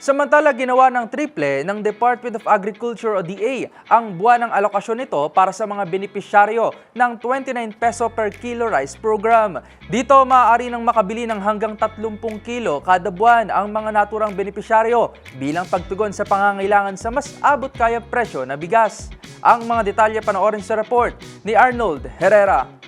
Samantala, ginawa ng triple ng Department of Agriculture o DA ang buwan ng alokasyon nito para sa mga benepisyaryo ng 29 peso per kilo rice program. Dito, maaari nang makabili ng hanggang 30 kilo kada buwan ang mga naturang benepisyaryo bilang pagtugon sa pangangailangan sa mas abot kayang presyo na bigas. Ang mga detalye panoorin sa report ni Arnold Herrera.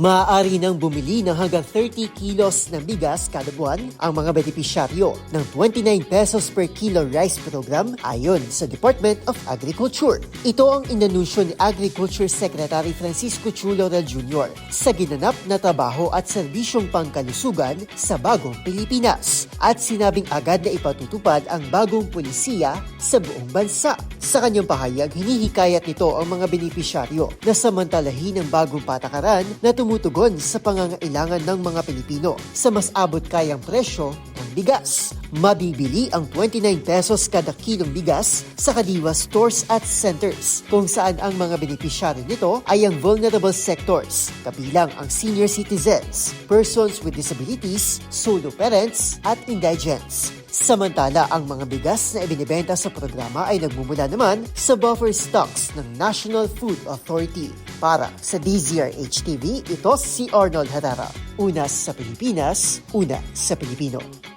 Maaari nang bumili ng hanggang 30 kilos ng bigas kada buwan ang mga benepisyaryo ng 29 pesos per kilo rice program ayon sa Department of Agriculture. Ito ang inanunsyo ni Agriculture Secretary Francisco Chulo Del Jr. sa ginanap na trabaho at serbisyong pangkalusugan sa bagong Pilipinas at sinabing agad na ipatutupad ang bagong polisiya sa buong bansa. Sa kanyang pahayag, hinihikayat nito ang mga benepisyaryo na samantalahin ang bagong patakaran na tumutugon sa pangangailangan ng mga Pilipino sa mas abot kayang presyo ng bigas. Mabibili ang 29 pesos kada kilong bigas sa Kadiwa stores at centers kung saan ang mga benepisyaryo nito ay ang vulnerable sectors, kabilang ang senior citizens, persons with disabilities, solo parents at indigents. Samantala, ang mga bigas na ibinibenta sa programa ay nagmumula naman sa buffer stocks ng National Food Authority. Para sa DZRH TV, ito si Arnold Herrera. Una sa Pilipinas, una sa Pilipino.